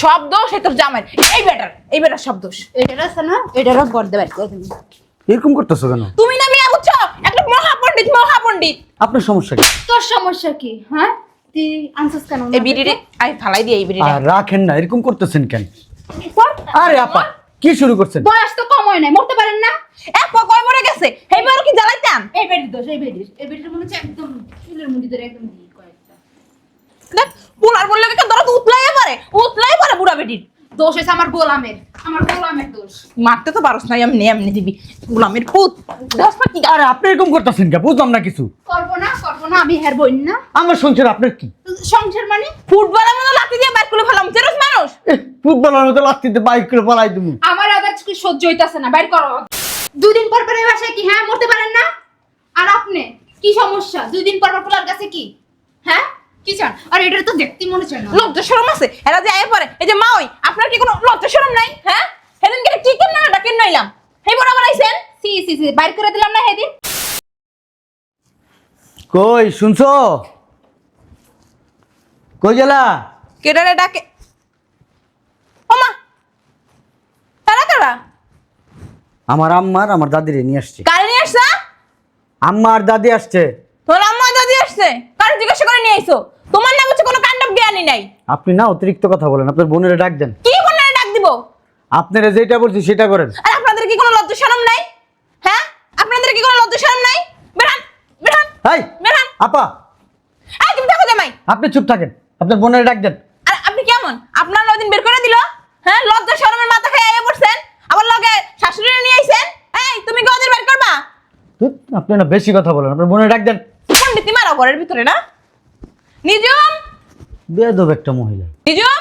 সব দোষ এই তোর জামাই এই বেটার এই বেটার সব দোষ। এটার আছে না? এটারও বর্দে বাইর করে দিবি। এরকম করতেছো কেন? তুমি না মিয়া বুঝছ? একটা মহাপণ্ডিত মহাপণ্ডিত। আপনার সমস্যা কি? তোর সমস্যা কি? হ্যাঁ? তুই আনসাস কেন? এই বিড়িরে আই ফালাই দিয়ে এই বিড়িরে আর রাখেন না এরকম করতেছেন কেন? আরে আপা কি শুরু করছেন? বয়স তো কম হয় নাই মরতে পারেন না। এক কয় মরে গেছে। কি জ্বালাইতাম? এই বেডির দোষ এই বেডির এই বেডির মনে হচ্ছে একদম চুলের মুড়ি ধরে একদম দিয়ে কয়েকটা দেখ পুলার বললে কি ধরো তো পারে উতলাই পারে বুড়া বেটির। দোষ হয়েছে আমার গোলামের আমার গোলামের দোষ। মারতে তো পারস না এমনি এমনি দিবি। গুলামের পুত। দশ পা কি? আরে আপনি এরকম করতেছেন কে বুঝলাম না কিছু। করব না করব না আমি হের বইন না। আমার সংসার আপনার কি? সংসার মানে? ফুটবলের মতো লাঠি দিয়ে বাইর করে ফেলাম চেরস মানুষ। ফুটবলের মতো লাস্তিতে বাইক করে পালাই তুমি আমার আবার কি সহ্য হইতাছে না বাইর করো। দুদিন পর পর বাসায় কি হ্যাঁ মরতে পারেন না? আর আপনি কি সমস্যা? দুই দিন পর পর পোলার কাছে কি? হ্যাঁ? কি চান? আর এটা তো দেখতে মনে চায় না। লজ্জা শরম আছে? এরা যে আয়ে পরে এই যে মা ওই আপনার কি কোনো লজ্জা শরম নাই? হ্যাঁ? সেদিন কে কি কেন না ডাকেন নইলাম। এই বড় বানাইছেন সি সি সি বাইর করে দিলাম না হেদিন। কই শুনছো? কই গেলা? কেডারে ডাকে? ওমা তারা তারা আমার আম্মার আমার দাদিরে নিয়ে আসছে। কাল নিয়ে আসছা আম্মা আর দাদি আসছে। তোর আম্মা দাদি আসছে? কার জিজ্ঞাসা করে নিয়ে আইছো? তোমার নাম হচ্ছে কোনো কাণ্ডব জ্ঞানী নাই। আপনি না অতিরিক্ত কথা বলেন আপনার বোনের ডাক দেন। কি বললে ডাক দিব? আপনারা যেটা বলছি সেটা করেন। আর আপনাদের কি কোনো লজ্জা শরম নাই? হ্যাঁ? আপনাদের কি কোনো লজ্জা শরম নাই? বেরান বেরান হাই বেরান। আপা। এই তুমি থাকো জামাই। আপনি চুপ থাকেন আপনার বোনের ডাক দেন। আর আপনি কেমন? আপনার নদিন বের করে দিল? হ্যাঁ? লজ্জা শরমের মাথা খেয়ে আইয়া পড়ছেন? আবার লগে শাশুড়ি নিয়ে আইছেন? এই তুমি কি ওদের বের করবা? আপনি না বেশি কথা বলেন আপনার বোনের ডাক দেন। পণ্ডিতি মারা ঘরের ভিতরে না? নিজুম বেদব একটা মহিলা। নিজুম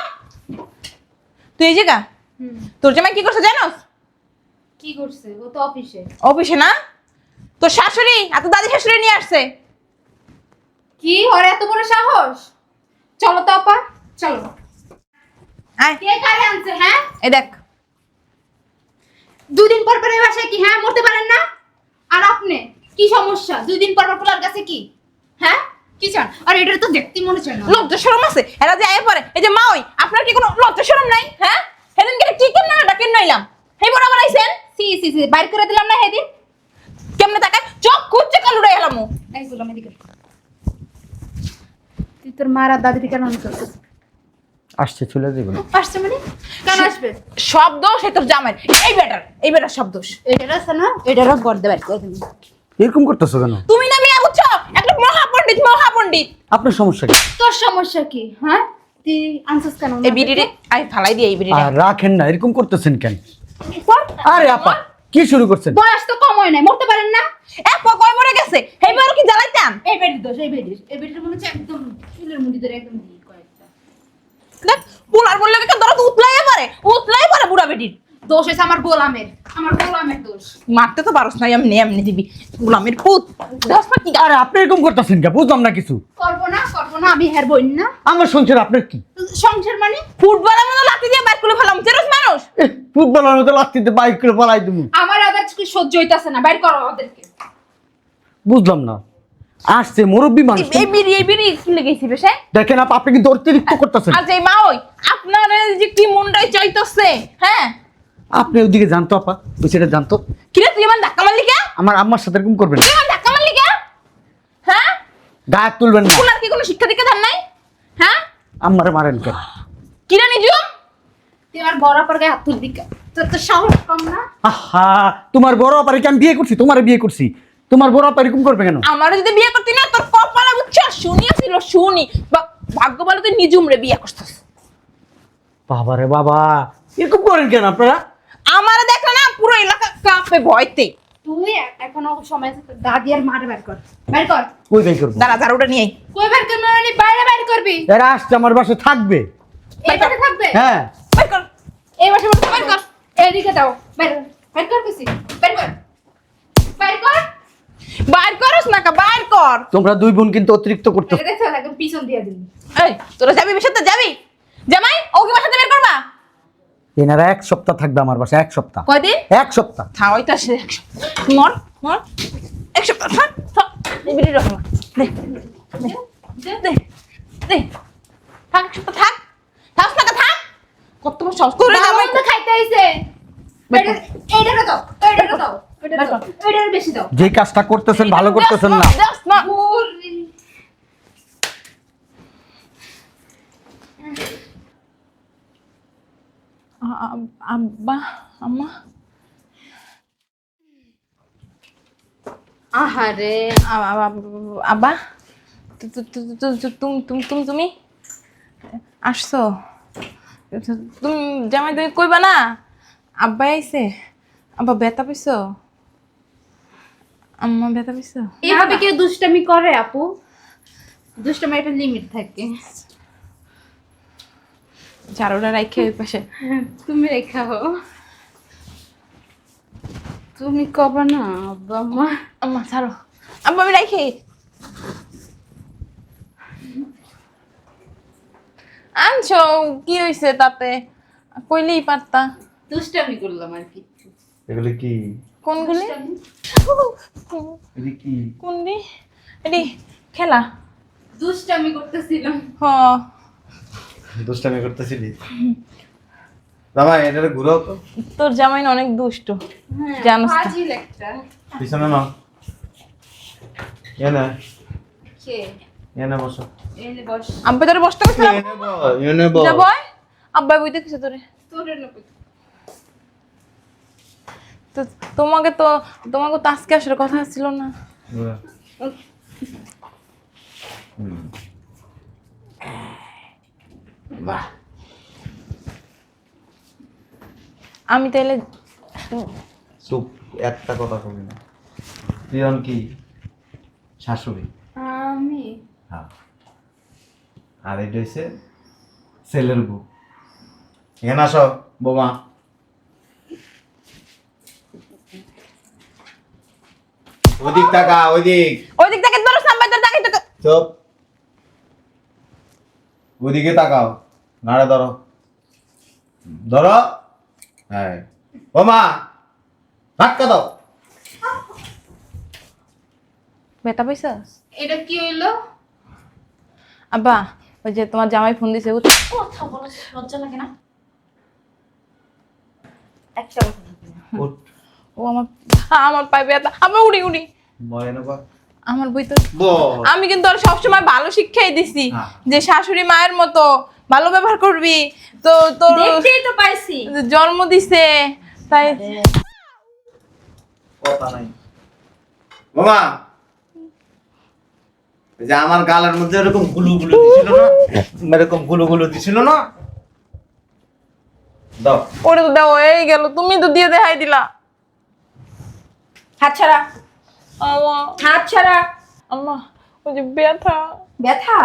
তুই এই জায়গা তোর জামাই কি করছে জানোস? কি করছে? ও তো অফিসে। অফিসে না? তোর শাশুড়ি আর তোর দাদি শাশুড়ি নিয়ে আসছে। কি? ওর এত বড় সাহস? চলো তো আপা চলো। আয়। কে কারে আনছে হ্যাঁ? এই দেখ। দুদিন পর পর এই বাসায় কি হ্যাঁ? মরতে পারেন না? আর আপনি? কি সমস্যা? দুই দিন পর পর পোলার কাছে কি? হ্যাঁ? কি চান? আর এটা তো দেখতে মনে চায় না। লজ্জা শরম আছে? এরা যে আয় পরে এই যে মা ওই আপনার কি কোনো লজ্জা শরম নাই? হ্যাঁ? সেদিন কে কি কেন না ডাকেন নইলাম। এই বড় বানাইছেন সি সি সি বাইর করে দিলাম না হেদিন কেমনে তাকায়? চোখ কাল এলাম আমি দিকে তুই তোর মার আর দাদিকে কেন আনছিস আসছে চলে যাবেন আসছে মানে? কেন আসবে? সব দোষ এই তোর জামাই এই বেটার এই বেটার সব দোষ। এটার আছে না এটারও বর্দে বাইর করে দিবি। এরকম করতেছো কেন? তুমি না বুঝছ একটা মহাপণ্ডিত মহাপণ্ডিত। আপনার সমস্যা কি? তোর সমস্যা কি? হ্যাঁ? তুই আনছিস কেন? এই বিড়িরে আই ফালাই দিয়ে এই বিড়িরে আর রাখেন না এরকম করতেছেন কেন? আরে আপা কি শুরু করছেন? বয়স তো কম হয় নাই মরতে পারেন না। এক পা কয় মরে গেছে? এই কি জ্বালাইতাম? এই বেডির দোষ এই বেডির এই বেডির মনে হচ্ছে একদম চুলের মুড়ি ধরে একদম কয়েকটা। দেখ পুলার বললে কি ধরো তো উতলাই পারে উতলাই পারে বুড়া বেটির। দোষ হয়েছে আমার গোলামের। আমার গোলামের দোষ। মারতে তো পারস না এমনি এমনি দিবি। গুলামের পুত। কি? আরে আপনি এরকম করতেছেন কে বুঝলাম না কিছু। করব না করব না আমি হের বইন না। আমার সংসার আপনার কি? সংসার মানে? ফুটবলের মতো লাঠি দিয়ে বাইর করে ফেলাম চেরস মানুষ। ফুটবলের মতো লাস্তিতে বাইক করে পালাই তুমি আমার আবার কি সহ্য হইতাছে না বাইর করো ওদেরকে। বুঝলাম না। আসছে মুরব্বী মানুষ এই বিড়ি এই বিড়ি কি লেগেছি বেশে দেখেন আপনি কিন্তু অতিরিক্ত করতেছেন? আর যে মা ওই আপনার যে কি মনটাই চাইতেছে হ্যাঁ? আপনি ওদিকে জানতো আপা। ওই সেটা জানতো কিরে তুই আমার ধাক্কা মারলি কে? আমার আম্মার সাথে এরকম করবেন তুই আমার ধাক্কা মারলি কে? হ্যাঁ? গায়ে তুলবেন না। তোমার কি কোনো শিক্ষা দীক্ষা ধার নাই? হ্যাঁ? আম্মারে মারেন কেন? কিরে নিজুম তুই আমার বড় পর গায়ে হাত তুলবি কে? তোর তো সাহস কম না? আহা তোমার বড় আপারে আমি বিয়ে করছি? তোমার বিয়ে করছি। তোমার বড় আপা এরকম করবে কেন? আমার যদি বিয়ে করতি না তোর কপালে বুঝছ শুনিয়েছিল শুনি। বা- ভাগ্য বলে তুই নিজুম রে বিয়ে করছিস। বাবা রে বাবা এরকম করেন কেন আপনারা? আমার দেখলে না পুরো এলাকা কাঁপে ভয়তে। তুই এখনও সময় আছে দাদি আর মারে বের কর। বের কর। কই করব? দাঁড়া ঝাড়ুটা নিয়ে। কই বের করবি? মানে বাইরে বের করবি? এরা আসছে আমার থাকবে। এই পাশে থাকবে? হ্যাঁ। বের কর। এই বসে বের কর। এইদিকে দাও বের বের কর কিছু বের কর। বের কর। বাইর করস না কা বাইর কর। তোমরা দুই বোন কিন্তু অতিরিক্ত করতে দেখছ একদম পিছন দিয়ে দিবি। এই তোরা যাবি বিশাতে যাবি? জামাই ওকে বাসাতে বের করবা? এনারা এক সপ্তাহ থাকবে আমার বাসায় এক সপ্তাহ। কয়দিন? এক সপ্তাহ। থা ওই তো আসে মর মর। এক সপ্তাহ থাক থাক। বিড়ি। দে দে দে দে থাক এক সপ্তাহ থাক। থাক না কা থাক সাহস। তোরে জামাই তো খাইতে আইছে। এইটারে দাও এইটারে দাও এইটারে দাও এইটারে বেশি দাও। যে কাজটা করতেছেন ভালো করতেছেন না দেখ না ওরে। আ- আ- আব্বা আম্মা আহারে আব্বা তুম তুম আসছো তুমি জামাই তুমি কইবা না? আব্বা আইছে। আব্বা ব্যথা পাইছো? আম্মা ব্যথা পাইছো? এভাবে কেউ দুষ্টামি করে আপু? দুষ্টামি একটা লিমিট থাকে। ঝাড়ুটা রাইখে ওই পাশে। তুমি রেখা হো তুমি কবা না আব্বা মা আম্মা ছাড়ো। আব্বা আমি রাইখে। আনছো কি হয়েছে তাতে? কইলেই পারতা। দুষ্টামি করলাম আর কি। এগুলি কি? কোনগুলি এগুলি কি? কোনদি এডি খেলা। দুষ্টামি করতেছিলাম। হ। দুষ্টামি করতেছিলি? বাবা এটা ঘুরাও তো। তোর জামাই না অনেক দুষ্ট হ্যাঁ জানোস একটা। পিছনে না এনে। কে? এনে বসো। বস। আব্বা তোরে বসতে না এনে বয়। আব্বা বইতে কিছু তোরে। তোরে না তো তোমাকে তো তোমাকে তো আজকে আসার কথা ছিল না। বাহ। আমি তাইলে চুপ একটা কথা কবি না। প্রিয়ন কি? শাশুড়ি? আমি। হ্যাঁ। আর এটা হচ্ছে ছেলের বউ। এখানে আসো বোমা। ওদিক টাকা ওইদিক ওই দিক থেকে ধরো সাম্বাই তোর তাকাই তো। চুপ। ওদিকে তাকাও নাড়ে ধরো। ধরো। হ্যাঁ বোমা ধাক্কা দাও। ব্যথা পাইছাস এটা কি হইল? আব্বা ওই যে তোমার জামাই ফোন দিছে ও কথা বলা লজ্জা লাগে না। একটা কথা ও আমার আমার পায়ে ব্যথা। আমি উড়ি উড়ি। মরে নেবা আমার বই তো আমি কিন্তু ওর সবসময় ভালো শিক্ষাই দিছি। যে শাশুড়ি মায়ের মতো ভালো ব্যবহার করবি। তো তোর দেখতেই তো পাইছি। জন্ম দিছে তাই কথা নাই। এই যে আমার গালের মধ্যে এরকম গুলু গুলু দিছিল না? এরকম গুলু গুলু দিছিল না? দাও। ওরে তো দেওয়া হয়ে গেল। তুমি তো দিয়ে দেখাই দিলা। হাত ছাড়া। হাত ছাড়া। আম্মা ওই যে ব্যথা। ব্যথা?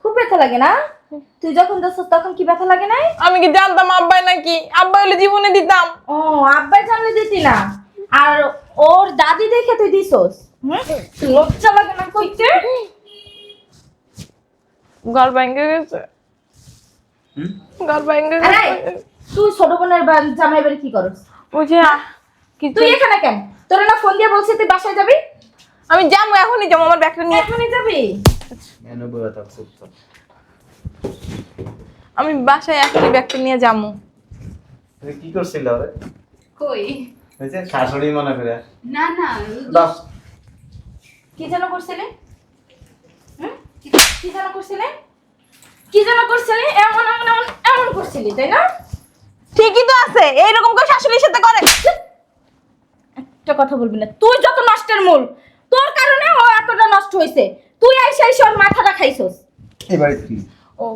খুব ব্যথা লাগে না? তুই যখন দোস্ত তখন কি ব্যথা লাগে নাই? আমি কি জানতাম আব্বাই নাকি? আব্বাই হলে জীবনে দিতাম। ও আব্বাই জানলে দিতি না। আর ওর দাদি দেখে তুই দিছস? হুম? লজ্জা লাগে না কইতে ঘর ভেঙে গেছে। হুম? ঘর ভেঙে গেছে। তুই ছোট বোনের জামাই বাড়ি কি করস? ওই যে কিছু তুই এখানে কেন? তোর না ফোন দিয়ে বলছিস তুই বাসায় যাবি? আমি যাব এখনই যাব আমার ব্যাগটা নিয়ে। এখনই যাবি। আমি বাসায় এখনই ব্যাগটা নিয়ে যাব। কি করছিল রে কই? ওই শাশুড়ি মনে করে। না না দাও কি যেন করছিলি? হুম? কি- কি যেন করছিলি? কি যেন করছিলি? এমন এমন এমন এমন করছিলি তাই না? ঠিকই তো আছে এইরকম করে শাশুড়ির সাথে করে। একটা কথা বলবি না। তুই যত নষ্টের মূল তোর কারণে ও এতটা নষ্ট হয়েছে তুই আইসে আইসে ওর মাথাটা খাইছস। এবারে কি? ও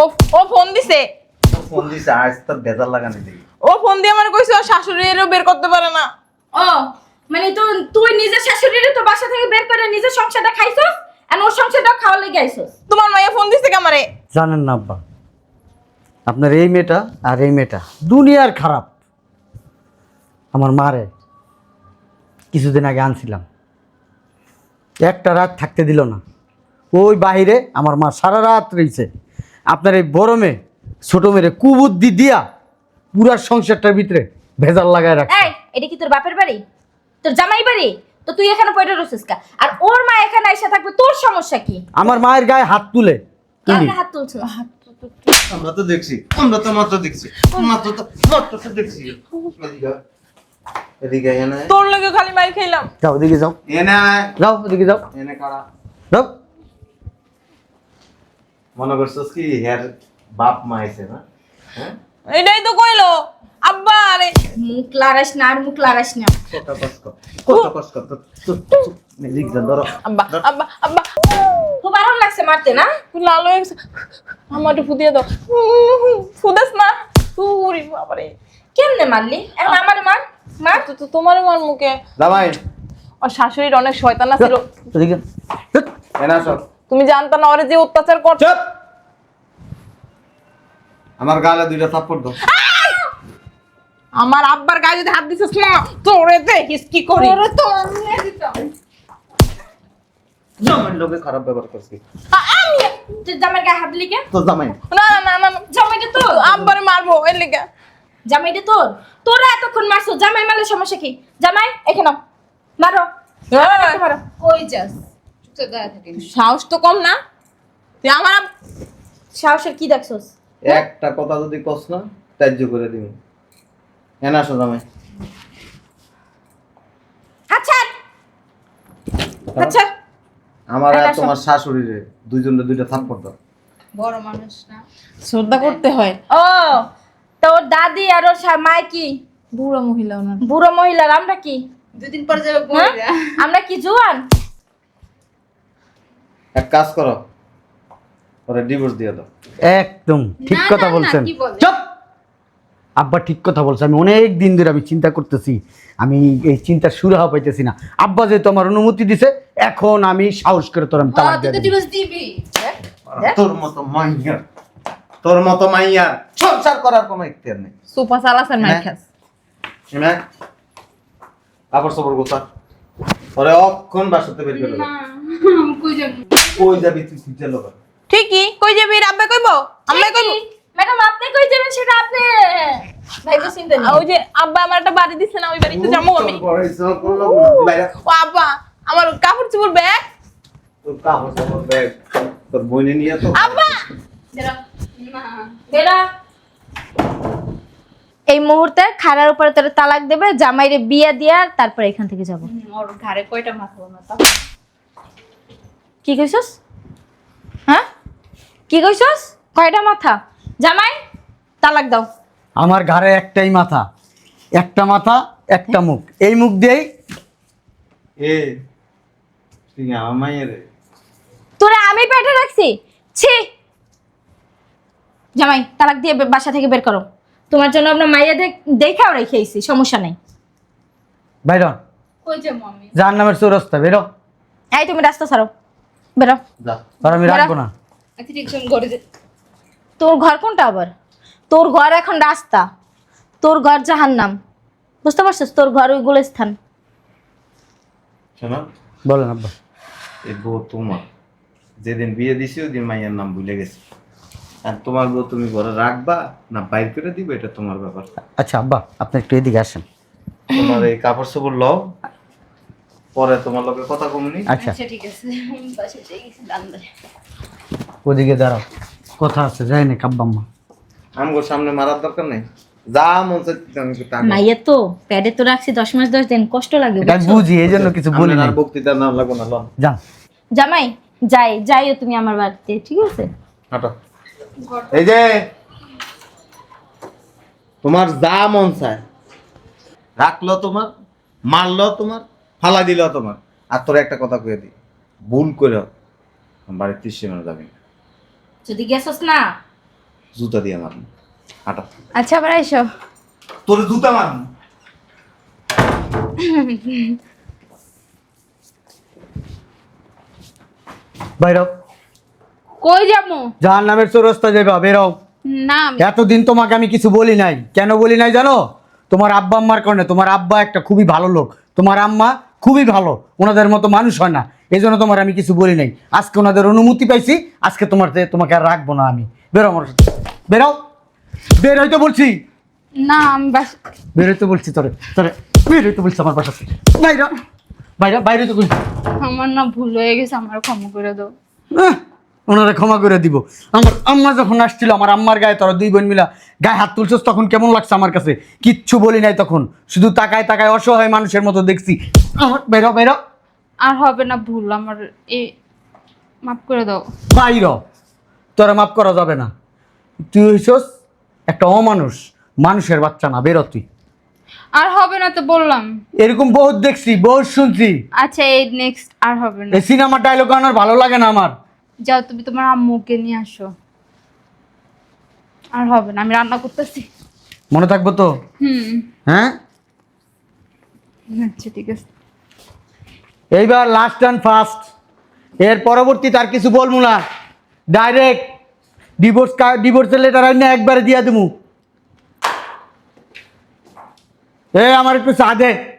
ও ও ফোন দিছে। ফোন দিছে আজ তো বেজার লাগানি দেখি ও ফোন দিয়ে আমার কইছে ও শাশুড়িরও বের করতে পারে না। ও মানে তুই তুই নিজের শাশুড়িরে তো বাসা থেকে বের করে নিজের সংসারটা খাইছস আর ওর সংসারটা খাওয়া লেগে আইছস। তোমার মাইয়া ফোন দিছে কে আমারে জানেন না আব্বা আপনার এই মেয়েটা আর এই মেয়েটা দুনিয়ার খারাপ। আমার মারে কিছুদিন আগে আনছিলাম। একটা রাত থাকতে দিল না। ওই বাইরে আমার মা সারা রাত রয়েছে আপনার এই বড় মেয়ে ছোটো মেয়ে কুবুদ্ধি দিয়া পুরা সংসারটার ভিতরে ভেজাল লাগায় এই এটা কি তোর বাপের বাড়ি? তোর জামাই বাড়ি? তো তুই এখানে পয়টা রসিস কা? আর ওর মা এখানে এসে থাকবে তোর সমস্যা কি? আমার মায়ের গায়ে হাত তুলে। কার হাত তুলছ? হাত আমরা তো দেখছি। আমরা তো মাত্র দেখছি। মাত্র তো মাত্র তো দেখছি। এদিকে। এদিকে এনে। তোর লগে খালি মার খাইলাম। যাও ওদিকে যাও। এনে। যাও ওদিকে যাও। এনে কারা? যাও। মনে করছিস কি হের বাপ মা আইছে না? হ্যাঁ? এটাই তো কইলো। আব্বা আরে। মুখ লাগাস না আর মুখ লাগাস না। কত কষ্ট কত কষ্ট। তো তো এদিক যা ধরো। আব্বা আব্বা আব্বা। খুব আরাম লাগছে মারতে না? লাল হয়ে গেছে। আমার একটু ফুদিয়ে দাও। ফুদাস না। উরি বাবারে। কেমনে মারলি? এখন আমার মার মার। তো তো তোমার মার মুখে। জামাই। আর শাশুড়ির অনেক শয়তান ছিল ওদিকে ধ্যাৎ। এনে আসো। তুমি জানতা না ওরে যে অত্যাচার কর চুপ। আমার গালে দুইটা থাপ্পড় দাও। আমার আব্বার গায়ে যদি হাত দিছিস না তোরে দেখিস কি করি। তোরে তো আমি দিতাম। জামাই লোকে খারাপ ব্যবহার করছি আমি তুই জামাইয়ের গায়ে হাত দিলি কেন তো জামাই। না না না। জামাইটা তোর? আব্বারে মারবো এর লেগে। জামাইটা তোর। তোরা এতক্ষণ মারছো জামাই মারলে সমস্যা কি? জামাই এখানে মারো। এই, মারো কই যাস? সাহস তো কম না। তুই আমার সাহসের কি দেখছস? একটা কথা যদি কস না ত্যায্য করে দিবি। এনে আসো জামাই। আচ্ছা। আচ্ছা। আমার আর তোমার শাশুড়িরে দুইজনে দুইটা থাপ্পড় দাও। বড় মানুষ না। শ্রদ্ধা করতে হয়। ও তোর দাদি আর ওর মায় কি? বুড়ো মহিলা ওনার। বুড়ো মহিলার আমরা কি? দুদিন পর যাবে হ্যাঁ? আমরা কি জুয়ান? এক কাজ করো ওরে ডিভোর্স দিয়ে দাও। একদম ঠিক কথা বলছেন। চুপ! আব্বা ঠিক কথা বলছে। আমি অনেক দিন ধরে আমি চিন্তা করতেছি আমি এই চিন্তার শুরু হওয়া পাইতেছি না। আব্বা যেহেতু আমার অনুমতি দিছে এখন আমি সাহস করে তোর আমি তালাক তুই দিয়ে তো ডিভোর্স দিবি। তোর মতো মাইয়ার তোর মতো মাইয়ার সংসার করার কোনো ইখতিয়ার নেই। সুপা। খাস। কাপড় গোছা। ওরে অক্ষণ বাসাতে বের করে কই যাব? কই যাবি তুই? লোক ঠিকই কই যাবি? রাব্বে কইবো? আমরা কইবো? ম্যাডাম আপনি কই যাবেন সেটা আপনি? ভাই তো চিন্তা নেই। ওই যে আব্বা আমার একটা বাড়ি দিছে না ওই বাড়িতে যাব আমি। ও আব্বা আমার কাপড় চোপড় ব্যাগ। তোর কাপড় সাপড় ব্যাগ তোর বইনে নিয়ে তো। আব্বা! এই মুহূর্তে খাড়ার উপরে তোর তালাক দেবে জামাইরে বিয়ে দিয়া তারপর এখান থেকে যাব। ওর ঘাড়ে কয়টা মাথা মাথা কি কইছস? হ্যাঁ? কি কইছস? কয়টা মাথা? জামাই তালাক দাও। আমার ঘাড়ে একটাই মাথা। একটা মাথা একটা মুখ। এই মুখ দিয়েই এ তুই আমার মাইয়ের তোরা আমি পেটে রাখছি? ছি! জামাই তালাক দিয়ে বাসা থেকে বের করো। তোমার জন্য আমরা মাইয়া দেখ- দেখাও রেখেছি সমস্যা নেই। বাইর কই যাব আমি? যার নামের চৌরাস্তা বেরো এই তুমি রাস্তা ছাড়ো বেরো যা আর আমি রাখব না। আচ্ছা ঠিক ঘরে তোর ঘর কোনটা আবার? তোর ঘর এখন রাস্তা তোর ঘর জাহান্নাম। বুঝতে পারছিস? তোর ঘর ওই গুলস্থান। শোনো। বলেন আব্বা। এই বউ তোমার। যেদিন বিয়ে দিছি ওই দিন মাইয়ার নাম ভুলে গেছি। আর তোমার বউ তুমি ঘরে রাখবা না বাইর করে দিবে এটা তোমার ব্যাপার। আচ্ছা আব্বা আপনি একটু এদিকে আসেন। তোমার এই কাপড় চোপড় লও পরে তোমার লোকে কথা কমনি আচ্ছা। আচ্ছা ঠিক আছে। যাই ওদিকে দাঁড়াও কথা আছে যাই না কাব্বাম্মা সামনে মারার দরকার নেই। যা মন চাইতে আমি মাইয়া তো প্যাডে তো রাখছি দশ মাস দশ দিন কষ্ট লাগে এটা বুঝি এই জন্য কিছু বলি না আর লন। যান। জামাই যাই যাইও তুমি আমার বাড়িতে ঠিক আছে? হাঁটো এই যে তোমার যা মন চায়। রাখল তোমার মারলো তোমার ফালা দিল তোমার। আর তোর একটা কথা কয়ে দি ভুল করে বাড়ির তৃষ্টি মানে যাবি যদি গেছস না? জুতা দিয়ে মারবো। হাঁটো আচ্ছা আবার এসো তোর জুতা মারবো। বাইরও কই যাব? যার নামের চৌরাস্তা যাবে বেরো। না এতদিন তোমাকে আমি কিছু বলি নাই। কেন বলি নাই জানো? তোমার আব্বা আম্মার কারণে। তোমার আব্বা একটা খুবই ভালো লোক। তোমার আম্মা খুবই ভালো। ওনাদের মতো মানুষ হয় না। এই জন্য তোমার আমি কিছু বলি নাই। আজকে ওনাদের অনুমতি পাইছি। আজকে তোমার তোমাকে আর রাখব না আমি। বেরো আমার সাথে। বেরো। বের হইতে বলছি। না আমি বাস বের হইতে বলছি তোরে। তোরে বের হইতে বলছি আমার বাসা বাইরে। বাইরে বাইরে তো বলছি আমার না ভুল হয়ে গেছে আমার ক্ষমা করে দাও। ওনারা ক্ষমা করে দিব। আমার আম্মা যখন আসছিল আমার আম্মার গায়ে তোরা দুই বোন মিলা গায়ে হাত তুলছস তখন কেমন লাগছে আমার কাছে? কিচ্ছু বলি নাই তখন। শুধু তাকায় তাকায় অসহায় মানুষের মতো দেখছি। আমার বেরো বেরো। আর হবে না ভুল আমার এ মাফ করে দাও। বাইর তোরা মাফ করা যাবে না। তুই হইছস একটা অমানুষ। মানুষের বাচ্চা না বেরো তুই। আর হবে না তো বললাম। এরকম বহুত দেখছি বহুত শুনছি। আচ্ছা এই নেক্সট আর হবে না। এই সিনেমার ডায়লগ আমার ভালো লাগে না আমার। যাও তুমি তোমার আম্মুকে নিয়ে আসো। আর হবে না আমি রান্না করতেছি। মনে থাকব তো? হুম। হ্যাঁ? আচ্ছা ঠিক আছে। এইবার লাস্ট অ্যান্ড ফার্স্ট এর পরবর্তী তার কিছু বলব না। ডাইরেক্ট ডিভোর্স ডিভোর্সের লেটার আইনে একবারে দিয়া দেবো। এ আমার একটু চা দে।